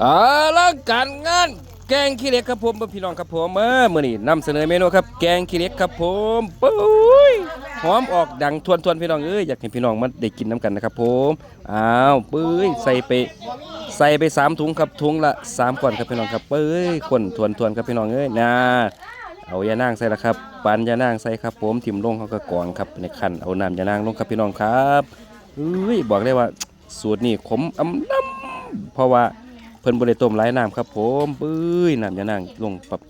อาลังการงานแกงขี้เหล็กครับผมพี่น้องครับผมเออมื้อนี้นำเสนอเมนูครับ แกงขี้เหล็กครับผมปุ้ยหอมออกดังทวนทวนพี่น้องเอ้ยอยากให้พี่น้องมาได้กินน้ำกันนะครับผมอ้าวปุ้ยใส่ไปใส่ไปสามถุงครับถุงละสามก้อนครับพี่น้องครับปุ้ยคนทวนทวนครับพี่น้องเอ้ยนะเอายานางใส่ละครับปานยานางใส่ครับผมถิ่มลงเขาก็กรองครับในขันเอาน้ำยานางลงครับพี่น้องครับเอ้ยบอกเลยว่าสูตรนี้ขมอำน้ำเพราะว่า เพิ่นบริต้มหลายน้ำครับผมปื้ยน้ำยานางลงปับ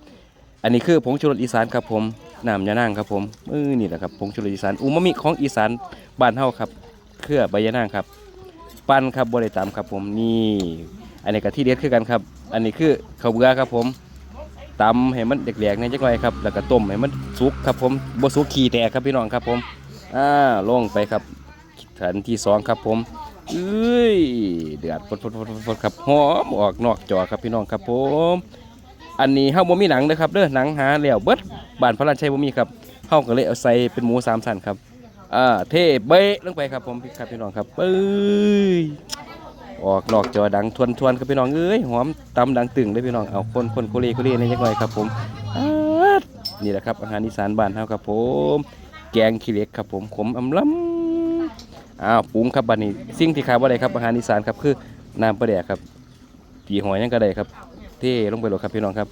อันนี้คือผงชูรสอีสานครับผมน้ำยานางครับผมมือนี่แหละครับผงชูรสอีสานอูมามิของอีสานบ้านเฮาครับเครือใบยานางครับ ปั้นครับบริตามครับผมนี่อันนี้ก็ที่เด็ดคือกันครับ อันนี้คือข้าวเบื่อครับผมตำให้มันแหลกๆในจักหน่อยครับ แล้วก็ต้มให้มันสุกครับผมบ่สุกขี้แตกครับพี่น้องครับผมอ่าลงไปครับขันที่สองครับผม เอ้ยเดือดพดพดพดพดครับหอมออกนอกจอครับพี่น้องครับผม อันนี้เฮาบ่มีหนังนะครับเด้อหนังหาแล้วเบิดบ้านพระราชัยบ่มีครับเฮาก็เลยเอาใส่เป็นหมูสามสันครับอ่าเทเบะลงไปครับผมพี่ครับพี่น้องครับปึ้ยออกนอกจอดังทวนทวนครับพี่น้องเอ้ยหอมตำดังตึงเลยพี่น้องเอาคนคนโคเลโคเลนี่จักหน่อยครับผมนี่แหละครับอาหารอีสานบ้านเฮาครับผม แกงขี้เหล็กครับผมขมอำล้ำ อ้าวปรุงครับบัดนี้สิ่งที่ขาดบ่ได้ครับอาหารอีสานครับคือน้ำปลาแดกครับปีหอยยังก็ได้ครับเทลงไปหลดครับพี่น้องครับ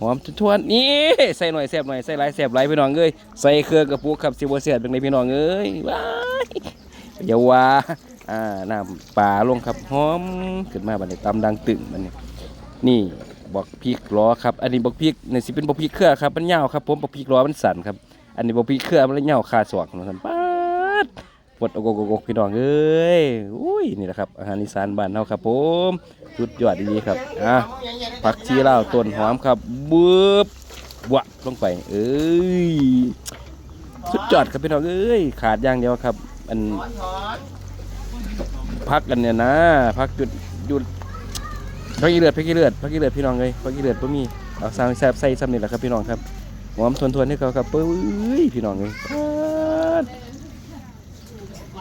หอมทวนนี่ใส่หน่อยแซ่บหน่อยใส่หลายแซ่บหลายพี่น้องเอ้ยใส่เครื่องกระปุกครับสิบ่แซ่บจังไดพี่น้องเอ้ยว้ายอย่าว่าอ่าน้ำปลาลงครับหอมขึ้นมาบัดนี้ตำดังตึงบัดนี้นี่บอกพริกล้อครับอันนี้บอกพริกในสิเป็นบอกพริกเครือครับมันยาวครับผมบอกพริกล้อมันสั่นครับอันนี้บอกพริกเครือมันเลยยาวคาศอกนะครับป๊า ดอกอกอกพี่น้องเอ้ยอุ้ยนี่แหละครับอาหารอีสานบ้านเฮาครับผมสุดยอดดีครับอะผักชีลาวต้นหอมครับบึบวะลงไป เอ้ยสุดยอดครับพี่น้องเอ้ยขาดอย่างเดียวครับ อันพักกันเนี่ยนะพักจุดหยุดพักกี่เลือดพักกี่เลือดพักกี่เลือดพี่น้องเลยพักกี่เลือดบ่มีเอาสางแซ่บใส่ซ้ำนี่แหละครับพี่น้องครับหอมทวนๆให้เขาครับเอ้ยพี่น้องเลย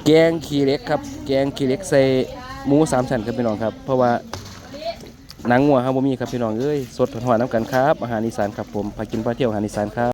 แกงขี้เหล็กครับ แกงขี้เหล็กใส่หมูสามชั้นครับพี่น้องครับ เพราะว่าหนังงัวครับบ่มีครับพี่น้องเอ้ยสดหอนๆน้ำกันครับอาหารอีสานครับผมพากินพาเที่ยวอาหารอีสานครับ